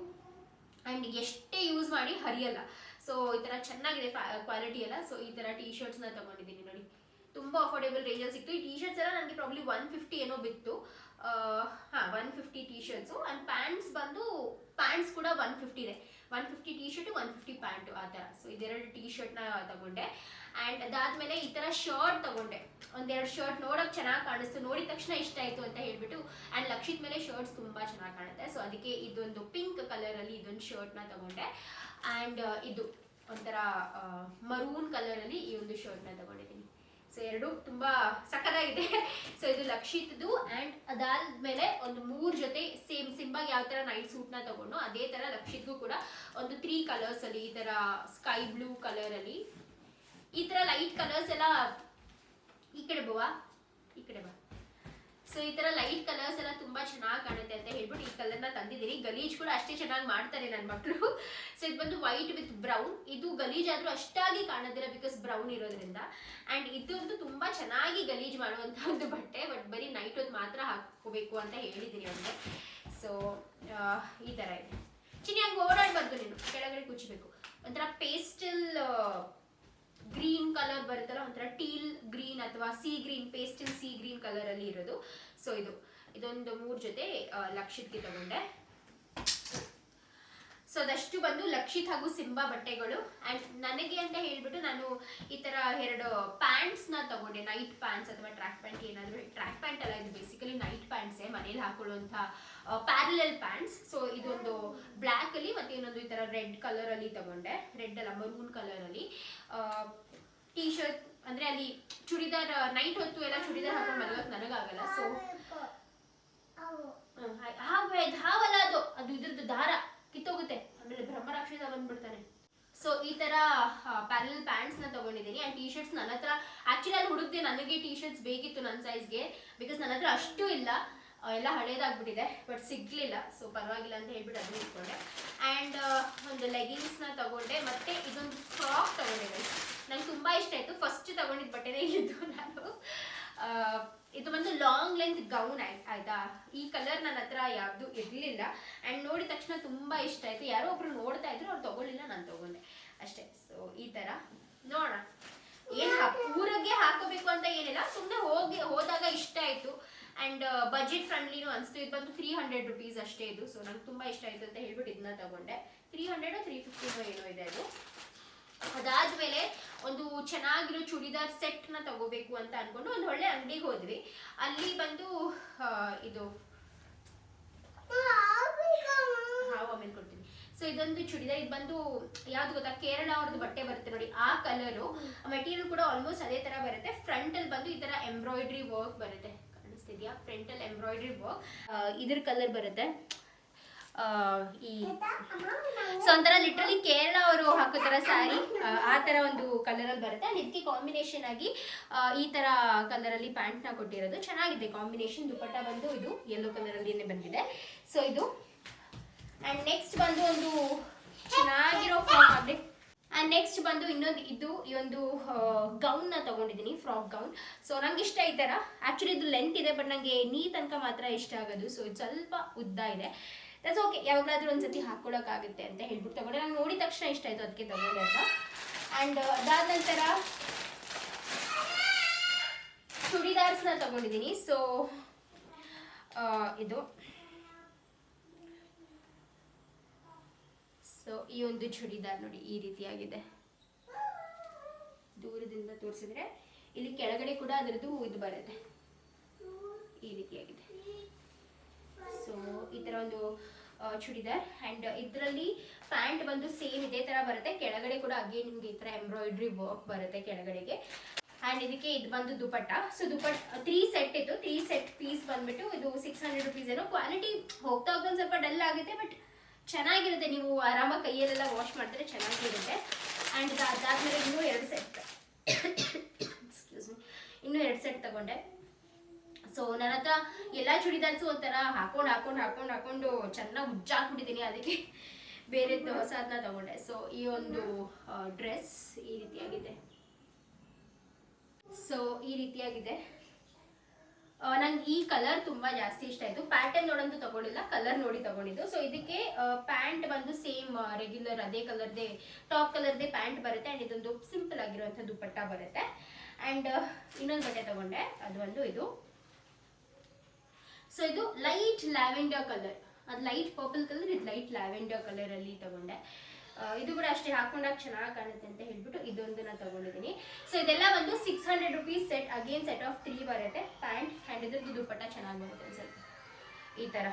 ಅಂಡ್ ಎಷ್ಟೇ ಯೂಸ್ ಮಾಡಿ ಹರಿಯಲ್ಲ. ಸೊ ಈ ತರ ಚೆನ್ನಾಗಿದೆ ಕ್ವಾಲಿಟಿ ಎಲ್ಲ. ಸೊ ಈ ತರ ಟೀ ಶರ್ಟ್ಸ್ನ ತಗೊಂಡಿದ್ದೀನಿ ನೋಡಿ. ತುಂಬಾ ಅಫೋರ್ಡೇಬಲ್ ರೇಂಜಲ್ಲಿ ಸಿಕ್ತು. ಈ ಟೀ ಶರ್ಟ್ಸ್ ಎಲ್ಲ ನನಗೆ ಪ್ರಾಬ್ಲಿ ಒನ್ ಫಿಫ್ಟಿ ಏನೋ ಬಿತ್ತು. ಹಾ one fifty T shirts and pants ಬಂದು ಪ್ಯಾಂಟ್ಸ್ ಕೂಡ ಒನ್ ಫಿಫ್ಟಿ ಇದೆ. One fifty T shirt one fifty pant ಆ ಥರ. ಸೊ ಇದೆರಡು ಟೀ ಶರ್ಟ್ನ ತಗೊಂಡೆ. ಆ್ಯಂಡ್ ಅದಾದ್ಮೇಲೆ ಈ ಥರ ಶರ್ಟ್ ತಗೊಂಡೆ. ಒಂದೆರಡು ಶರ್ಟ್ ನೋಡೋಕೆ ಚೆನ್ನಾಗಿ ಕಾಣಿಸ್ತು. ನೋಡಿದ ತಕ್ಷಣ ಇಷ್ಟ ಆಯಿತು ಅಂತ ಹೇಳ್ಬಿಟ್ಟು ಆ್ಯಂಡ್ ಲಕ್ಷಿತ್ ಮೇಲೆ ಶರ್ಟ್ಸ್ ತುಂಬ ಚೆನ್ನಾಗಿ ಕಾಣುತ್ತೆ. ಸೊ ಅದಕ್ಕೆ ಇದೊಂದು ಪಿಂಕ್ ಕಲರಲ್ಲಿ ಇದೊಂದು ಶರ್ಟ್ನ ತಗೊಂಡೆ. ಆ್ಯಂಡ್ ಇದು ಒಂಥರ ಮರೂನ್ ಕಲರಲ್ಲಿ ಈ ಒಂದು ಶರ್ಟ್ನ ತಗೊಂಡಿದ್ದೀನಿ. ಸೊ ಎರಡು ತುಂಬಾ ಸಖತ್ತಾಗಿದೆ. ಸೊ ಇದು ಲಕ್ಷಿತ್ದು ಅಂಡ್ ಅದಾದ್ಮೇಲೆ ಒಂದು ಮೂರ್ ಜೊತೆ ಸೇಮ್ ಸಿಂಬಾಗಿ ಯಾವ ತರ ನೈಟ್ ಸೂಟ್ನ ತಗೊಂಡು ಅದೇ ತರ ಲಕ್ಷಿತ್ಗೂ ಕೂಡ ಒಂದು ತ್ರೀ ಕಲರ್ಸ್ ಅಲ್ಲಿ, ಈ ತರ ಸ್ಕೈ ಬ್ಲೂ ಕಲರ್ ಅಲ್ಲಿ. ಈ ತರ ಲೈಟ್ ಕಲರ್ಸ್ ಎಲ್ಲ ಈ ಕಡೆ ಬವಾ. ಸೊ ಈ ತರ ಲೈಟ್ ಕಲರ್ಸ್ ಎಲ್ಲ ತುಂಬಾ ಚೆನ್ನಾಗಿ ಕಾಣುತ್ತೆ ಅಂತ ಹೇಳ್ಬಿಟ್ಟು ಈ ಕಲರ್ ತಂದಿದ್ದೀನಿ. ಗಲೀಜ್ ಕೂಡ ಅಷ್ಟೇ ಚೆನ್ನಾಗಿ ಮಾಡ್ತಾರೆ ನನ್ನ ಮಕ್ಕಳು ಸೊ ಇದು ಬಂದು ವೈಟ್ ವಿತ್ ಬ್ರೌನ್ ಇದು ಗಲೀಜ್ ಆದ್ರೂ ಅಷ್ಟಾಗಿ ಕಾಣೋದಿಲ್ಲ ಬಿಕಾಸ್ ಬ್ರೌನ್ ಇರೋದ್ರಿಂದ. ಅಂಡ್ ಇದಂತೂ ತುಂಬಾ ಚೆನ್ನಾಗಿ ಗಲೀಜ್ ಮಾಡುವಂತ ಒಂದು ಬಟ್ಟೆ ಬಟ್ ಬರೀ ನೈಟ್ ಹೊತ್ತು ಮಾತ್ರ ಹಾಕೋಬೇಕು ಅಂತ ಹೇಳಿದ್ದೀನಿ ಅವ್ರಿಗೆ. ಸೊ ಈ ತರ ಇದೆ. ಚಿನ್ನಿ, ಹಂಗೆ ಓಡಾಡ್ಬಾರ್ದು ನೀನು ಕೆಳಗಡೆ ಕುಚ್ಚಬೇಕು ಒಂಥರ ಪೇಸ್ಟಲ್ ಗ್ರೀನ್ ಕಲರ್ ಬರುತ್ತಲ್ಲ ಒಂಥರ ಟೀಲ್ ಗ್ರೀನ್ ಅಥವಾ sea green pastel sea green colour ಅಲ್ಲಿ ಇರೋದು. ಸೊ ಇದು, ಇದೊಂದು ಮೂರ್ ಜೊತೆ ಲಕ್ಷಕ್ಕೆ ತಗೊಂಡೆ. ಸೊ ಅದಷ್ಟು ಬಂದು ಲಕ್ಷಿತ್ ಹಾಗೂ ಸಿಂಬಾ ಬಟ್ಟೆಗಳು. ಅಂಡ್ ನನಗೆ ಅಂತ ಹೇಳಿಬಿಟ್ಟು ನಾನು ಈ ತರ ಎರಡು ಪ್ಯಾಂಟ್ಸ್ನ ತಗೊಂಡೆ. ನೈಟ್ ಪ್ಯಾಂಟ್ಸ್ ಅಥವಾ ಟ್ರ್ಯಾಕ್ ಪ್ಯಾಂಟ್ ಏನಾದರೂ. ಟ್ರ್ಯಾಕ್ ಪ್ಯಾಂಟ್ ಅಲ್ಲ ಇದು ಬೇಸಿಕಲಿ ನೈಟ್ ಪ್ಯಾಂಟ್ಸೇ ಮನೇಲಿ ಹಾಕೊಳ್ಳುವಂಥ ಪ್ಯಾರಲಲ್ ಪ್ಯಾಂಟ್ಸ್ ಸೊ ಇದೊಂದು ಬ್ಲ್ಯಾಕಲ್ಲಿ ಅಲ್ಲಿ ಮತ್ತೆ ಇನ್ನೊಂದು ಈ ತರ ರೆಡ್ ಕಲರ್ ಅಲ್ಲಿ ತಗೊಂಡೆ. ರೆಡ್ ಅಲ್ಲ ಮರೂನ್ ಕಲರ್ ಅಲ್ಲಿ. ಟೀ ಶರ್ಟ್ ಅಂದ್ರೆ ಅಲ್ಲಿ ಚೂಡಿದಾರ್ ನೈಟ್ ಹೊತ್ತು ಎಲ್ಲ ಚೂಡಿದಾರ್ ಹಾಕೊಂಡು ಮಲಗೋಕೆ ನನಗಾಗಲ್ಲ. ಸೊ ಹಾವಲ್ಲ ಅದು. ಅದು ಇದ್ರದ್ದು ದಾರ. ಕಿತ್ತೋಗುತ್ತೆ. ಆಮೇಲೆ ಬ್ರಹ್ಮರಾಕ್ಷಸ ಬಂದ್ಬಿಡ್ತಾನೆ ಸೊ ಈ ತರ ಪ್ಯಾರಲ್ ಪ್ಯಾಂಟ್ಸ್ನ ತಗೊಂಡಿದ್ದೀನಿ. ಅಂಡ್ ಟೀ ಶರ್ಟ್ಸ್ ನನ್ನ ಹತ್ರ ಆಕ್ಚುಲಿ ಅಲ್ಲಿ ಹುಡುಕ್ದೆ ನನಗೆ ಟೀ ಶರ್ಟ್ಸ್ ಬೇಕಿತ್ತು ನನ್ನ ಸೈಜ್ಗೆ ಬಿಕಾಸ್ ನನ್ನ ಹತ್ರ ಅಷ್ಟು ಇಲ್ಲ. ಎಲ್ಲ ಹಳೇದಾಗ್ಬಿಟ್ಟಿದೆ ಬಟ್ ಸಿಗ್ಲಿಲ್ಲ. ಸೊ ಪರವಾಗಿಲ್ಲ ಅಂತ ಹೇಳ್ಬಿಟ್ಟು ಅದನ್ನ ಇಟ್ಕೊಂಡೆ. ಆ್ಯಂಡ್ ಒಂದು ಲೆಗಿನ್ಸ್ನ ತಗೊಂಡೆ. ಮತ್ತೆ ಇದೊಂದು ಫ್ರಾಕ್ ತಗೊಂಡೆ ನಂಗೆ ತುಂಬಾ ಇಷ್ಟ ಆಯ್ತು. ಫಸ್ಟ್ ತಗೊಂಡಿದ್ದ ಬಟ್ಟೆನೇ ಇದ್ದು ನಾನು. ಇದು ಒಂದು ಲಾಂಗ್ ಲೆಂತ್ ಗೌನ್ ಆಯ್ತಾ? ಈ ಕಲರ್ ನನ್ನ ಹತ್ರ ಯಾವ್ದು ಇರ್ಲಿಲ್ಲ. ಅಂಡ್ ನೋಡಿದ ತಕ್ಷಣ ತುಂಬಾ ಇಷ್ಟ ಆಯ್ತು. ಯಾರೋ ಒಬ್ರು ನೋಡ್ತಾ ಇದ್ರು, ಅವ್ರು ತಗೊಳ್ಳಿಲ್ಲ, ನಾನು ತಗೊಂಡೆ. ಅಷ್ಟೇ. ಸೊ ಈ ತರ. ನೋಡೋಣ. ಏನ್ ಊರಿಗೆ ಹಾಕೋಬೇಕು ಅಂತ ಏನಿಲ್ಲ. ಸುಮ್ಮನೆ ಹೋಗಿ, ಹೋದಾಗ ಇಷ್ಟ ಆಯ್ತು. ಅಂಡ್ ಬಜೆಟ್ ಫ್ರೆಂಡ್ಲಿನೂ ಅನಿಸ್ತು. ಇದು ಬಂದು ತ್ರೀ ಹಂಡ್ರೆಡ್ ರುಪೀಸ್ ಅಷ್ಟೇ ಇದು. ಸೊ ನಂಗೆ ತುಂಬಾ ಇಷ್ಟ ಆಯ್ತು ಅಂತ ಹೇಳ್ಬಿಟ್ಟು ಇದನ್ನ ತಗೊಂಡೆ. ತ್ರೀ ಹಂಡ್ರೆಡ್ ತ್ರೀ ಫಿಫ್ಟಿನೋ ಏನೋ ಇದೆ ಅದು. ಅದಾದ್ಮೇಲೆ ಒಂದು ಚೆನ್ನಾಗಿರೋ ಚೂಡಿದಾರ್ ಸೆಟ್ನ ತಗೋಬೇಕು ಅಂತ ಅನ್ಕೊಂಡು ಒಂದು ಒಳ್ಳೆ ಅಂಗಡಿಗೆ ಹೋದ್ವಿ. ಅಲ್ಲಿ ಬಂದು ಇದು ಆಮೇಲೆ ಕೊಡ್ತೀನಿ. ಸೊ ಇದೊಂದು ಚೂಡಿದಾರ್, ಇದು ಬಂದು ಯಾವ್ದು ಗೊತ್ತಾ? ಕೇರಳ ಅವ್ರದ್ದು ಬಟ್ಟೆ ಬರುತ್ತೆ ನೋಡಿ, ಆ ಕಲರು ಮೆಟೀರಿಯಲ್ ಕೂಡ ಆಲ್ಮೋಸ್ಟ್ ಅದೇ ತರ ಬರುತ್ತೆ. ಫ್ರಂಟ್ ಅಲ್ಲಿ ಬಂದು ಈ ತರ ಎಂಬ್ರಾಯ್ಡ್ರಿ ವರ್ಕ್ ಬರುತ್ತೆ. ಕಾಣಿಸ್ತಿದ್ಯಾ? ಫ್ರಂಟ್ ಅಲ್ಲಿ ಎಂಬ್ರಾಯ್ಡ್ರಿ ವರ್ಕ್ ಇದ್ರ ಕಲರ್ ಬರುತ್ತೆ. ಈ ಸೊ ಒಂಥರ ಲಿಟ್ರಲಿ ಕೇರಳ ಅವರು ಹಾಕೋ ತರ ಸ್ಯಾರಿ ಆ ಥರ ಒಂದು ಕಲರ್ ಅಲ್ಲಿ ಬರುತ್ತೆ. ಅಂಡ್ ಇದಕ್ಕೆ ಕಾಂಬಿನೇಷನ್ ಆಗಿ ಈ ತರ ಕಲರಲ್ಲಿ ಪ್ಯಾಂಟ್ನ ಕೊಟ್ಟಿರೋದು. ಚೆನ್ನಾಗಿದೆ ಕಾಂಬಿನೇಷನ್ ದುಪಟ್ಟ ಬಂದು ಇದು ಯೆಲ್ಲೋ ಕಲರ್ ಅಲ್ಲಿ ಬಂದಿದೆ. ಸೊ ಇದು. ಅಂಡ್ ನೆಕ್ಸ್ಟ್ ಬಂದು ಒಂದು ಚೆನ್ನಾಗಿರೋ ಫ್ರಾಕ್ ಅಂಡ್ ನೆಕ್ಸ್ಟ್ ಬಂದು ಇನ್ನೊಂದು, ಇದು, ಈ ಒಂದು ಗೌನ್ ತೊಗೊಂಡಿದ್ದೀನಿ ತಗೊಂಡಿದ್ದೀನಿ ಫ್ರಾಕ್ ಗೌನ್ ಸೊ ನಂಗೆ ಇಷ್ಟ ಈ ಥರ ಆ್ಯಕ್ಚುಲಿ ಇದು ಲೆಂತ್ ಇದೆ ಬಟ್ ನನಗೆ ನೀ ತನಕ ಮಾತ್ರ ಇಷ್ಟ ಆಗೋದು. ಸೊ ಇದು ಸ್ವಲ್ಪ ಉದ್ದ ಇದೆ. ದಟ್ಸ್ ಓಕೆ ಯಾವಾಗಲಾದ್ರೂ ಒಂದ್ಸತಿ ಹಾಕ್ಕೊಳ್ಳೋಕ್ಕಾಗುತ್ತೆ ಅಂತ ಹೇಳ್ಬಿಟ್ಟು ತಗೊಂಡೆ. ನಂಗೆ ನೋಡಿದ ತಕ್ಷಣ ಇಷ್ಟ ಆಯ್ತು ಅದಕ್ಕೆ ತಗೊಂಡೆ ಅಂತ. ಅಂಡ್ ಅದಾದ ನಂತರ ಚೂಡಿದಾರ್ಸ್ನ ತಗೊಂಡಿದ್ದೀನಿ ಸೊ ಇದು. ಸೊ ಈ ಒಂದು ಚೂಡಿದಾರ್ ನೋಡಿ ಈ ರೀತಿಯಾಗಿದೆ. ದೂರದಿಂದ ತೋರಿಸಿದ್ರೆ ಇಲ್ಲಿ ಕೆಳಗಡೆ ಕೂಡ ಅದರದ್ದು ಇದು ಬರುತ್ತೆ. ಈ ರೀತಿಯಾಗಿದೆ. ಸೊ ಈ ತರ ಒಂದು ಚೂಡಿದಾರ್ ಅಂಡ್ ಇದರಲ್ಲಿ ಪ್ಯಾಂಟ್ ಬಂದು ಸೇಮ್ ಇದೇ ತರ ಬರುತ್ತೆ. ಕೆಳಗಡೆ ಕೂಡ ಅಗೇನ್ ನಿಮ್ಗೆ ಈ ತರ ಎಂಬ್ರಾಯ್ಡ್ರಿ ವರ್ಕ್ ಬರುತ್ತೆ ಕೆಳಗಡೆಗೆ. ಅಂಡ್ ಇದಕ್ಕೆ ಇದು ಬಂದು dupatta. So dupatta three set ಇತ್ತು. ತ್ರೀ ಸೆಟ್ ಪೀಸ್ ಬಂದ್ಬಿಟ್ಟು ಇದು ಸಿಕ್ಸ್ ಹಂಡ್ರೆಡ್ ರುಪೀಸ್ ಏನೋ. ಕ್ವಾಲಿಟಿ ಹೋಗ್ತಾ ಹೋಗ್ತಾ ಸ್ವಲ್ಪ ಡಲ್ ಆಗುತ್ತೆ ಬಟ್ ಚೆನ್ನಾಗಿರುತ್ತೆ. ನೀವು ಆರಾಮಾಗಿ ಕೈಯಲ್ಲೆಲ್ಲ ವಾಶ್ ಮಾಡಿದ್ರೆ ಚೆನ್ನಾಗಿರುತ್ತೆ. ಅಂಡ್ ಅದಾದ್ಮೇಲೆ ಇನ್ನೂ ಎರಡು ಸೆಟ್ ಎಕ್ಸ್ಕ್ಯೂಸ್ <coughs> ಇನ್ನೂ ಎರಡು ಸೆಟ್ ತಗೊಂಡೆ. ಸೊ ನನ್ನ ಹತ್ರ ಎಲ್ಲ ಚೂಡಿದಾರ್ಸು ಒಂಥರ ಹಾಕೊಂಡು ಹಾಕೊಂಡು ಹಾಕೊಂಡು ಹಾಕೊಂಡು ಚೆನ್ನಾಗಿ ಉಜ್ಜಾಕ್ಬಿಟ್ಟಿದ್ದೀನಿ ಅದಕ್ಕೆ ಬೇರೆ ಹೊಸದನ್ನ ತಗೊಂಡೆ. ಸೊ ಈ ಒಂದು ಡ್ರೆಸ್ ಈ ರೀತಿಯಾಗಿದೆ. ಸೊ ಈ ರೀತಿಯಾಗಿದೆ. ನಂಗೆ ಈ ಕಲರ್ ತುಂಬಾ ಜಾಸ್ತಿ ಇಷ್ಟ ಆಯಿತು. ಪ್ಯಾಟರ್ನ್ ನೋಡಂತೂ ತಗೊಳ್ಳಿಲ್ಲ ಕಲರ್ ನೋಡಿ ತಗೊಂಡಿದ್ದು. ಸೊ ಇದಕ್ಕೆ ಪ್ಯಾಂಟ್ ಬಂದು ಸೇಮ್ ರೆಗ್ಯುಲರ್ ಅದೇ ಕಲರ್ದೇ ಟಾಪ್ ಕಲರ್ದೇ ಪ್ಯಾಂಟ್ ಬರುತ್ತೆ ಅಂಡ್ ಇದೊಂದು ಸಿಂಪಲ್ ಆಗಿರುವಂಥ ದುಪ್ಪಟ್ಟ ಬರುತ್ತೆ. ಅಂಡ್ ಇನ್ನೊಂದು ಬಟ್ಟೆ ತಗೊಂಡೆ. ಅದು ಒಂದು ಇದು. ಸೊ ಇದು ಲೈಟ್ ಲ್ಯಾವೆಂಡರ್ ಕಲರ್ ಅದು ಲೈಟ್ ಪರ್ಪಲ್ ಕಲರ್ ಇದು ಲೈಟ್ ಲ್ಯಾವೆಂಡರ್ ಕಲರ್ ಅಲ್ಲಿ ತಗೊಂಡೆ. ಇದು ಕೂಡ ಅಷ್ಟೇ ಹಾಕೊಂಡಾಗ ಚೆನ್ನಾಗಿ ಕಾಣುತ್ತೆ ಅಂತ ಹೇಳ್ಬಿಟ್ಟು ಇದೊಂದು ನಾನು ತಗೊಂಡಿದ್ದೀನಿ. ಸೊ ಇದೆಲ್ಲ ಬಂದು six hundred rupees set again set of three ಬರುತ್ತೆ. ಪ್ಯಾಂಟ್ ಆ್ಯಂಡ್ ಇದ್ರದ್ದು ದುಪ್ಪಟ್ಟ ಚೆನ್ನಾಗಿ ಬರುತ್ತೆ ಸ್ವಲ್ಪ ಈ ಥರ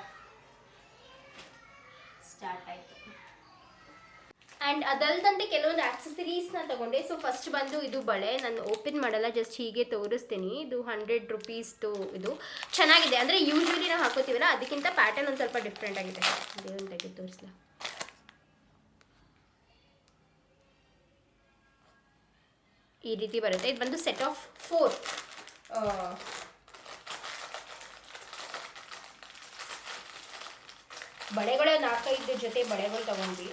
ಸ್ಟಾರ್ಟ್ ಆಯಿತು. ಆ್ಯಂಡ್ ಅದಲ್ದಂತೆ ಕೆಲವೊಂದು ಆಕ್ಸೆಸರೀಸ್ನ ತಗೊಂಡೆ. ಸೊ ಫಸ್ಟ್ ಬಂದು ಇದು ಬಳೆ. ನಾನು ಓಪನ್ ಮಾಡಲ್ಲ ಜಸ್ಟ್ ಹೀಗೆ ತೋರಿಸ್ತೀನಿ. ಇದು ಹಂಡ್ರೆಡ್ ರುಪೀಸ್ದು ಇದು. ಚೆನ್ನಾಗಿದೆ. ಅಂದರೆ ಯೂಶ್ವಲಿ ನಾವು ಹಾಕೋತೀವಲ್ಲ, ಅದಕ್ಕಿಂತ ಪ್ಯಾಟರ್ನ್ ಒಂದು ಸ್ವಲ್ಪ ಡಿಫ್ರೆಂಟ್ ಆಗಿದೆ. ದೇವನ್ ತೆಗೆದು ತೋರಿಸ್ಲಾ. ಈ ರೀತಿ ಬರುತ್ತೆ. ಇದು ಬಂದು ಸೆಟ್ ಆಫ್ ಫೋರ್ ಬಳೆಗಳ ನಾಲ್ಕೈದು ಜೊತೆ ಬಳೆಗಳು ತಗೊಂಡ್ವಿ.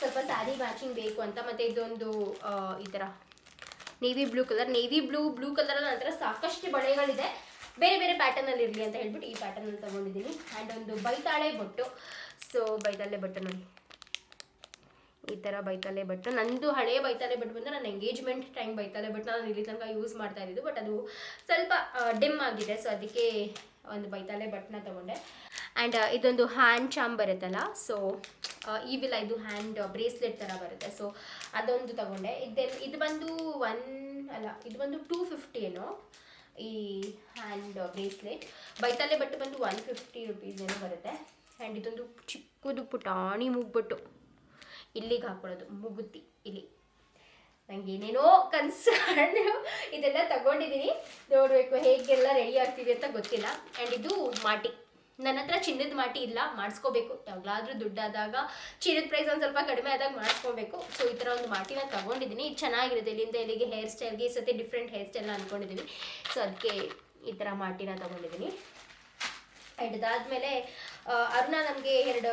ಸ್ವಲ್ಪ ಸ್ಯಾರಿ ಮ್ಯಾಚಿಂಗ್ ಬೇಕು ಅಂತ ಮತ್ತೆ ಇದೊಂದು ಈ ಥರ navy blue colour navy blue blue colour ನಂತರ ಸಾಕಷ್ಟು ಬಳೆಗಳಿದೆ. ಬೇರೆ ಬೇರೆ ಪ್ಯಾಟರ್ನಲ್ಲಿ ಇರಲಿ ಅಂತ ಹೇಳ್ಬಿಟ್ಟು ಈ ಪ್ಯಾಟರ್ನಲ್ಲಿ ತಗೊಂಡಿದ್ದೀನಿ. ಆ್ಯಂಡ್ ಒಂದು ಬೈತಾಳೆ ಬೊಟ್ಟು. ಸೊ ಬೈತಾಳೆ ಬೊಟ್ಟು ನೋಡಿ. ಈ ಥರ ಬೈತಾಳೆ ಬಟ್ಟು. ನಂದು ಹಳೆಯ ಬೈತಾಳೆ ಬಟ್ಟು ಬಂದು ನನ್ನ ಎಂಗೇಜ್ಮೆಂಟ್ ಟೈಮ್ ಬೈತಾಳೆ ಬಟ್ ನಾನು ಇಲ್ಲಿ ತನಕ ಯೂಸ್ ಮಾಡ್ತಾ ಇದ್ದಿದ್ದು ಬಟ್ ಅದು ಸ್ವಲ್ಪ ಡಿಮ್ ಆಗಿದೆ. ಸೊ ಅದಕ್ಕೆ ಒಂದು ಬೈತಾಳೆ ಬಟ್ಟನ್ನ ತಗೊಂಡೆ. ಆ್ಯಂಡ್ ಇದೊಂದು ಹ್ಯಾಂಡ್ ಚಾಮ್ ಬರುತ್ತಲ್ಲ. ಸೊ ಈವಿಲ್ಲ ಇದು ಹ್ಯಾಂಡ್ ಬ್ರೇಸ್ಲೆಟ್ ಥರ ಬರುತ್ತೆ. ಸೊ ಅದೊಂದು ತಗೊಂಡೆ. ಇದೆಲ್ಲ ಇದು ಬಂದು ಒನ್ ಅಲ್ಲ, ಇದು ಬಂದು ಟೂ ಫಿಫ್ಟಿ ಏನೋ, ಈ ಹ್ಯಾಂಡ್ ಬ್ರೇಸ್ಲೆಟ್ ಬೈತಲೆ ಬಟ್ಟು ಬಂದು ಒನ್ ಫಿಫ್ಟಿ ರುಪೀಸ್ ಏನೋ ಬರುತ್ತೆ. ಆ್ಯಂಡ್ ಇದೊಂದು ಚಿಕ್ಕದು ಪುಟಾಣಿ ಮುಗ್ಬಿಟ್ಟು ಇಲ್ಲಿಗೆ ಹಾಕೊಳ್ಳೋದು. ಮುಗುತಿ, ಇಲ್ಲಿ. ನಂಗೆ ಏನೇನೋ ಕನ್ಸರ್ನ್ ಇದೆಲ್ಲ ತಗೊಂಡಿದ್ದೀನಿ. ನೋಡಬೇಕು ಹೇಗೆಲ್ಲ ರೆಡಿ ಆಗ್ತೀವಿ ಅಂತ ಗೊತ್ತಿಲ್ಲ. ಆ್ಯಂಡ್ ಇದು ಮಾಟಿ. ನನ್ನ ಹತ್ರ ಚಿನ್ನದ ಮಾಟಿ ಇಲ್ಲ, ಮಾಡಿಸ್ಕೋಬೇಕು. ಯಾವಾಗಲಾದ್ರೂ ದುಡ್ಡಾದಾಗ ಚಿನ್ನದ ಪ್ರೈಸ್ ಒಂದು ಸ್ವಲ್ಪ ಕಡಿಮೆ ಆದಾಗ ಮಾಡಿಸ್ಕೋಬೇಕು. ಸೊ ಈ ಥರ ಒಂದು ಮಾಟಿನ ತಗೊಂಡಿದ್ದೀನಿ ಇದು ಚೆನ್ನಾಗಿರುತ್ತೆ. ಇಲ್ಲಿಂದ ಇಲ್ಲಿಗೆ ಹೇರ್ ಸ್ಟೈಲ್ಗೆ ಈ ಸತಿ ಡಿಫ್ರೆಂಟ್ ಹೇರ್ ಸ್ಟೈಲ್ನ ಅಂದ್ಕೊಂಡಿದ್ದೀನಿ ಸೊ ಅದಕ್ಕೆ ಈ ಥರ ಮಾಟಿನ ತಗೊಂಡಿದ್ದೀನಿ ಆ್ಯಂಡ್ ಅರುಣ ನಮಗೆ ಎರಡು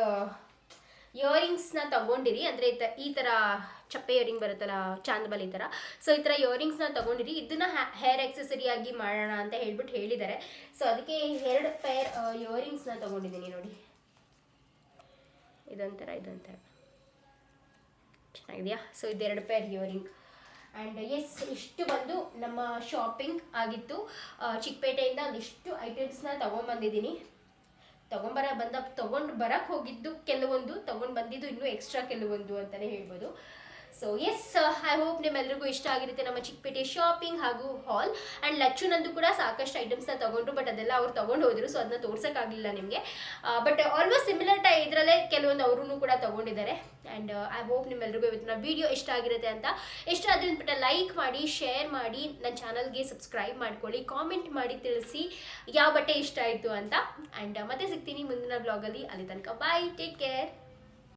ಇಯರಿಂಗ್ಸ್ನ ತಗೊಂಡಿರಿ. ಅಂದರೆ, ಈ ಥರ ಚಪ್ಪೆ ಇಯರಿಂಗ್ ಬರುತ್ತಲ್ಲ ಚಾಂದಬಲಿ ಥರ ಸೊ ಈ ಥರ ಇಯರಿಂಗ್ಸ್ನ ತಗೊಂಡಿರಿ. ಇದನ್ನ ಹೇರ್ ಆಗಿ ಮಾಡೋಣ ಅಂತ ಹೇಳ್ಬಿಟ್ಟು ಹೇಳಿದ್ದಾರೆ ಸೊ ಅದಕ್ಕೆ ಎರಡು ಪೇರ್ ಇಯರಿಂಗ್ಸ್ನ ತಗೊಂಡಿದ್ದೀನಿ ನೋಡಿ. ಇದೊಂಥರ ಇದೊಂಥರ ಚೆನ್ನಾಗಿದೆಯಾ? ಸೊ ಇದೆರಡು ಪೇರ್ ಇಯರಿಂಗ್ ಆ್ಯಂಡ್ ಎಸ್ ಇಷ್ಟು ಬಂದು ನಮ್ಮ ಶಾಪಿಂಗ್ ಆಗಿತ್ತು. ಚಿಕ್ಕಪೇಟೆಯಿಂದ ಒಂದಿಷ್ಟು ಐಟಮ್ಸ್ನ ತೊಗೊಂಬಂದಿದ್ದೀನಿ ತೊಗೊಂಬರ ಬಂದ, ತೊಗೊಂಡು ಬರಕ್ಕೆ ಹೋಗಿದ್ದು ಕೆಲವೊಂದು, ತೊಗೊಂಡು ಬಂದಿದ್ದು ಇನ್ನೂ ಎಕ್ಸ್ಟ್ರಾ ಕೆಲವೊಂದು ಅಂತಲೇ ಹೇಳ್ಬೋದು. ಸೊ ಎಸ್ ಐ ಹೋಪ್ ನಿಮ್ಮೆಲ್ರಿಗೂ ಇಷ್ಟ ಆಗಿರುತ್ತೆ ನಮ್ಮ ಚಿಕ್ಕಪೇಟೆ ಶಾಪಿಂಗ್ ಹಾಗೂ ಹಾಲ್ ಆ್ಯಂಡ್ ಲಚ್ಚುನಂದು ಕೂಡ ಸಾಕಷ್ಟು ಐಟಮ್ಸ್ನ ತಗೊಂಡ್ರು ಬಟ್ ಅದೆಲ್ಲ ಅವ್ರು ತೊಗೊಂಡು ಹೋದರು ಸೊ ಅದನ್ನ ತೋರ್ಸೋಕ್ಕಾಗಲಿಲ್ಲ ನಿಮಗೆ. ಬಟ್ ಆಲ್ಮೋಸ್ಟ್ ಸಿಮಿಲರ್ ಟೈ ಇದರಲ್ಲೇ ಕೆಲವೊಂದು ಅವರು ಕೂಡ ತೊಗೊಂಡಿದ್ದಾರೆ. ಆ್ಯಂಡ್ ಐ ಹೋಪ್ ನಿಮ್ಮೆಲ್ರಿಗೂ ಇವತ್ತಿನ ವಿಡಿಯೋ ಇಷ್ಟ ಆಗಿರುತ್ತೆ ಅಂತ. ಇಷ್ಟ ಆದರೆ ಅಂದ್ಬಿಟ್ಟು ಲೈಕ್ ಮಾಡಿ ಶೇರ್ ಮಾಡಿ ನನ್ನ ಚಾನಲ್ಗೆ ಸಬ್ಸ್ಕ್ರೈಬ್ ಮಾಡ್ಕೊಳ್ಳಿ ಕಾಮೆಂಟ್ ಮಾಡಿ ತಿಳಿಸಿ ಯಾವ ಬಟ್ಟೆ ಇಷ್ಟ ಆಯಿತು ಅಂತ. ಆ್ಯಂಡ್ ಮತ್ತೆ ಸಿಗ್ತೀನಿ ಮುಂದಿನ ಬ್ಲಾಗಲ್ಲಿ ಅಲ್ಲಿ. ತನಕ ಬಾಯ್ ಟೇಕ್ ಕೇರ್